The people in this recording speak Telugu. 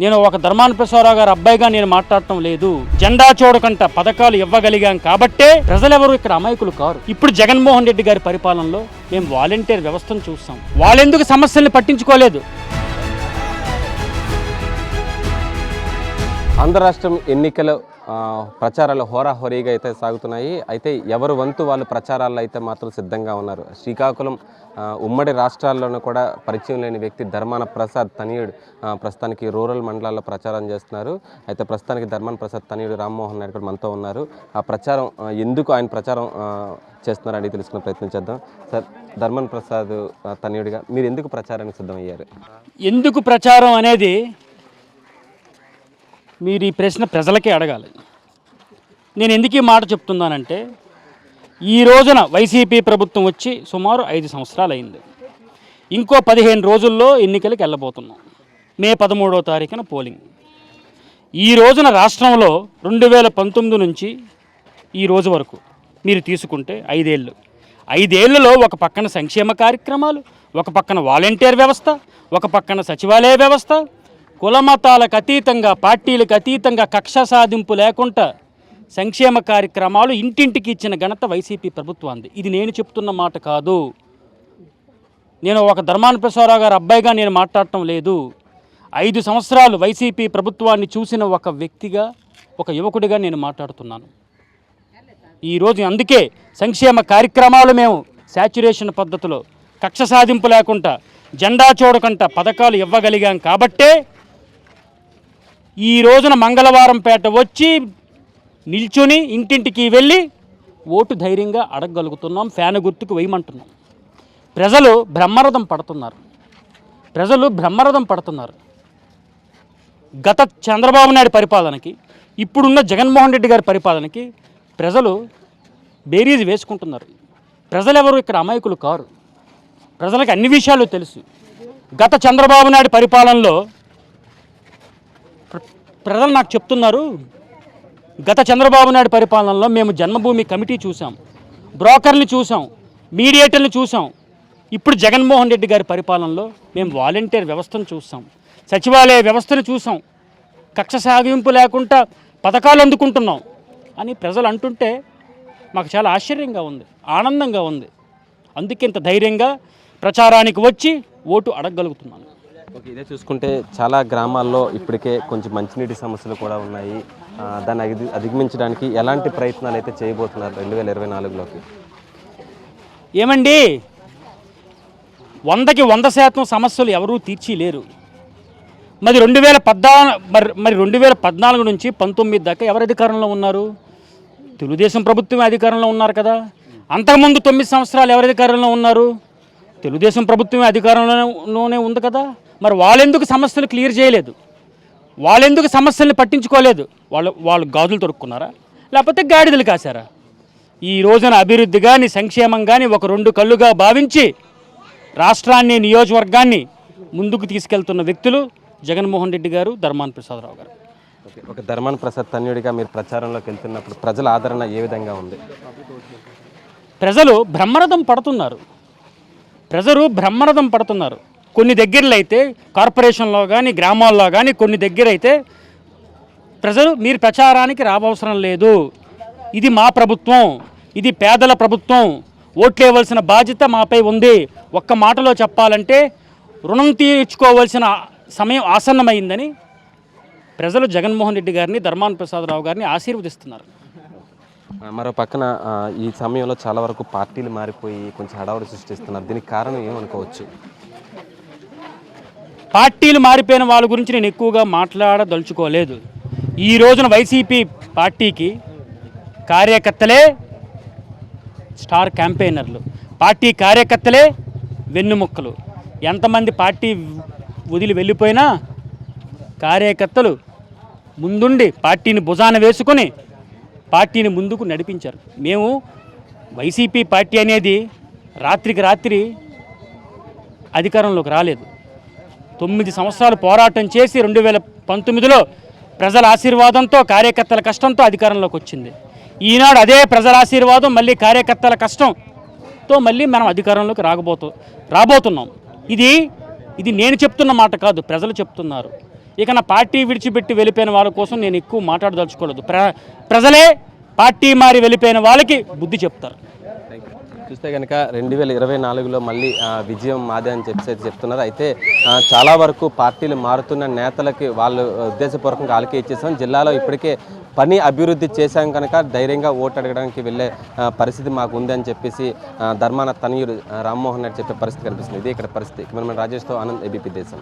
నేను ఒక ధర్మాన ప్రసారావు గారు అబ్బాయిగా నేను మాట్లాడటం లేదు. జెండా చూడకంట పథకాలు ఇవ్వగలిగాం కాబట్టే ప్రజలెవరు ఇక్కడ అమాయకులు కారు. ఇప్పుడు జగన్మోహన్ రెడ్డి గారి పరిపాలనలో మేము వాలంటీర్ వ్యవస్థను చూస్తాం. వాళ్ళెందుకు సమస్యల్ని పట్టించుకోలేదు? ఆంధ్ర రాష్ట్రం ఎన్నికల ప్రచారాలు హోరాహోరీగా అయితే సాగుతున్నాయి. అయితే ఎవరు వంతు వాళ్ళు ప్రచారాల్లో అయితే మాత్రం సిద్ధంగా ఉన్నారు. శ్రీకాకుళం ఉమ్మడి రాష్ట్రాల్లోనూ కూడా పరిచయం లేని వ్యక్తి ధర్మాన ప్రసాద్ తనయుడు ప్రస్తుతానికి రూరల్ మండలాల్లో ప్రచారం చేస్తున్నారు. అయితే ప్రస్తుతానికి ధర్మాన ప్రసాద్ తనయుడు రామ్మోహన్ నాయుడు కూడా మనతో ఉన్నారు. ఆ ప్రచారం ఎందుకు ఆయన ప్రచారం చేస్తున్నారని చేస్తున్నారు తెలుసుకునే ప్రయత్నం చేద్దాం. సార్ ధర్మన్ ప్రసాద్ తనయుడిగా మీరు ఎందుకు ప్రచారానికి సిద్ధమయ్యారు? ఎందుకు ప్రచారం అనేది మీరు ఈ ప్రశ్న ప్రజలకే అడగాలి. నేను ఎందుకు ఈ మాట చెప్తున్నానంటే ఈ రోజున వైసీపీ ప్రభుత్వం వచ్చి సుమారు ఐదు సంవత్సరాలు అయింది ఇంకో పదిహేను రోజుల్లో ఎన్నికలకు వెళ్ళబోతున్నాం. మే పదమూడవ తారీఖున పోలింగ్. ఈ రోజున రాష్ట్రంలో రెండు వేల పంతొమ్మిది నుంచి ఈ రోజు వరకు మీరు తీసుకుంటే ఐదేళ్ళు. ఐదేళ్ళలో ఒక పక్కన సంక్షేమ కార్యక్రమాలు ఒక పక్కన వాలంటీర్ వ్యవస్థ ఒక పక్కన సచివాలయ వ్యవస్థ కులమతాలకు అతీతంగా పార్టీలకు అతీతంగా కక్ష సాధింపు లేకుండా సంక్షేమ కార్యక్రమాలు ఇంటింటికి ఇచ్చిన ఘనత వైసీపీ ప్రభుత్వాన్ని ఇది నేను చెప్తున్న మాట కాదు. నేను ఒక ధర్మానప్రసారావు గారు అబ్బాయిగా నేను మాట్లాడటం లేదు. ఐదు సంవత్సరాలు వైసీపీ ప్రభుత్వాన్ని చూసిన ఒక వ్యక్తిగా ఒక యువకుడిగా నేను మాట్లాడుతున్నాను. ఈరోజు అందుకే సంక్షేమ కార్యక్రమాలు మేము శాచ్యురేషన్ పద్ధతిలో కక్ష సాధింపు లేకుండా జెండా చూడకుండా పథకాలు ఇవ్వగలిగాం కాబట్టే ఈ రోజున మంగళవారం పేట వచ్చి నిల్చుని ఇంటింటికి వెళ్ళి ఓటు ధైర్యంగా అడగగలుగుతున్నాం ఫ్యాన్ గుర్తుకు వేయమంటున్నాం. ప్రజలు బ్రహ్మరథం పడుతున్నారు. ప్రజలు బ్రహ్మరథం పడుతున్నారు. గత చంద్రబాబు నాయుడు పరిపాలనకి ఇప్పుడున్న జగన్మోహన్ రెడ్డి గారి పరిపాలనకి ప్రజలు బేరీజ్ వేసుకుంటున్నారు. ప్రజలెవరు ఇక్కడ అమాయకులు కారు? ప్రజలకు అన్ని విషయాలు తెలుసు. గత చంద్రబాబు నాయుడు పరిపాలనలో ప్రజలు నాకు చెప్తున్నారు గత చంద్రబాబు నాయుడు పరిపాలనలో మేము జన్మభూమి కమిటీ చూసాం బ్రోకర్ని చూసాం మీడియేటర్ని చూసాం ఇప్పుడు జగన్మోహన్ రెడ్డి గారి పరిపాలనలో మేము వాలంటీర్ వ్యవస్థను చూసాం సచివాలయ వ్యవస్థను చూసాం కక్ష సాగింపు లేకుండా పథకాలు అందుకుంటున్నాం అని ప్రజలు అంటుంటే మాకు చాలా ఆశ్చర్యంగా ఉంది ఆనందంగా ఉంది. అందుకే ఇంత ధైర్యంగా ప్రచారానికి వచ్చి ఓటు అడగగలుగుతున్నాను. ఓకే ఇదే చూసుకుంటే చాలా గ్రామాల్లో ఇప్పటికే కొంచెం మంచినీటి సమస్యలు కూడా ఉన్నాయి. దాన్ని అధి- అధిగమించడానికి ఎలాంటి ప్రయత్నాలు అయితే చేయబోతున్నారు రెండు వేల ఇరవై నాలుగులోకి? ఏమండి? వందకి వంద శాతం సమస్యలు ఎవరూ తీర్చిలేరు. మరి రెండు వేల పద్నాలుగు మరి మరి రెండు వేల పద్నాలుగు నుంచి పంతొమ్మిది దాకా ఎవరు అధికారంలో ఉన్నారు? తెలుగుదేశం ప్రభుత్వమే అధికారంలో ఉన్నారు కదా. అంతకుముందు తొమ్మిది సంవత్సరాలు ఎవరు అధికారంలో ఉన్నారు? తెలుగుదేశం ప్రభుత్వమే అధికారంలోనే ఉంది కదా. మరి వాళ్ళెందుకు సమస్యలు క్లియర్ చేయలేదు? వాళ్ళెందుకు సమస్యల్ని పట్టించుకోలేదు? వాళ్ళు వాళ్ళు గాజులు తొడుక్కున్నారా? లేకపోతే గాడిదలు కాశారా? ఈ రోజున అభివృద్ధి కానీ సంక్షేమం కానీ ఒక రెండు కళ్ళుగా భావించి రాష్ట్రాన్ని నియోజకవర్గాన్ని ముందుకు తీసుకెళ్తున్న వ్యక్తులు జగన్మోహన్ రెడ్డి గారు ధర్మాన ప్రసాదరావు గారు. ఒక ధర్మాన ప్రసాద్ తన్యుడిగా మీరు ప్రచారంలోకి వెళ్తున్నప్పుడు ప్రజల ఆదరణ ఏ విధంగా ఉంది? ప్రజలు బ్రహ్మరథం పడుతున్నారు. ప్రజలు బ్రహ్మరథం పడుతున్నారు. కొన్ని దగ్గరలో అయితే కార్పొరేషన్లో కానీ గ్రామాల్లో కానీ కొన్ని దగ్గర అయితే ప్రజలు మీరు ప్రచారానికి రావవసరం లేదు. ఇది మా ప్రభుత్వం ఇది పేదల ప్రభుత్వం ఓట్లేయవలసిన బాధ్యత మాపై ఉంది. ఒక్క మాటలో చెప్పాలంటే రుణం తీర్చుకోవలసిన సమయం ఆసన్నమైందని ప్రజలు జగన్మోహన్ రెడ్డి గారిని ధర్మాన ప్రసాదరావు గారిని ఆశీర్వదిస్తున్నారు. మరో పక్కన ఈ సమయంలో చాలా వరకు పార్టీలు మారిపోయి కొంచెం హడావుడి సృష్టిస్తున్నారు. దీనికి కారణం ఏమనుకోవచ్చు? పార్టీలు మారిపోయిన వాళ్ళ గురించి నేను ఎక్కువగా మాట్లాడదలుచుకోలేదు. ఈ రోజున వైసీపీ పార్టీకి కార్యకర్తలే స్టార్ క్యాంపెయినర్లు. పార్టీ కార్యకర్తలే వెన్నుముక్కలు. ఎంతమంది పార్టీ వదిలి వెళ్ళిపోయినా కార్యకర్తలు ముందుండి పార్టీని భుజాన వేసుకొని పార్టీని ముందుకు నడిపించారు. మేము వైసీపీ పార్టీ అనేది రాత్రికి రాత్రి అధికారంలోకి రాలేదు. తొమ్మిది సంవత్సరాలు పోరాటం చేసి రెండు వేల పంతొమ్మిదిలో ప్రజల ఆశీర్వాదంతో కార్యకర్తల కష్టంతో అధికారంలోకి వచ్చింది. ఈనాడు అదే ప్రజల ఆశీర్వాదం మళ్ళీ కార్యకర్తల కష్టంతో మళ్ళీ మనం అధికారంలోకి రాకపోతూ రాబోతున్నాం. ఇది ఇది నేను చెప్తున్న మాట కాదు ప్రజలు చెప్తున్నారు. ఇక నా పార్టీ విడిచిపెట్టి వెళ్ళిపోయిన వాళ్ళ కోసం నేను ఎక్కువ మాట్లాడదలుచుకోలేదు. ప్ర ప్రజలే పార్టీ మారి వెళ్ళిపోయిన వాళ్ళకి బుద్ధి చెప్తారు. చూస్తే కనుక రెండు వేల ఇరవై నాలుగులో మళ్ళీ విజయం మాదే అని చెప్పి అయితే చెప్తున్నారు. అయితే చాలా వరకు పార్టీలు మారుతున్న నేతలకి వాళ్ళు ఉద్దేశపూర్వకంగా ఆలకే ఇచ్చేసాం. జిల్లాలో ఇప్పటికే పని అభివృద్ధి చేశాం కనుక ధైర్యంగా ఓటు అడగడానికి వెళ్ళే పరిస్థితి మాకు ఉంది అని చెప్పేసి ధర్మాన తనయుడు రామ్మోహన్ రెడ్డి చెప్పే పరిస్థితి కనిపిస్తుంది. ఇది ఇక్కడ పరిస్థితి. మనం రాజేష్తో ఆనంద్ ఏబీపీ దేశం.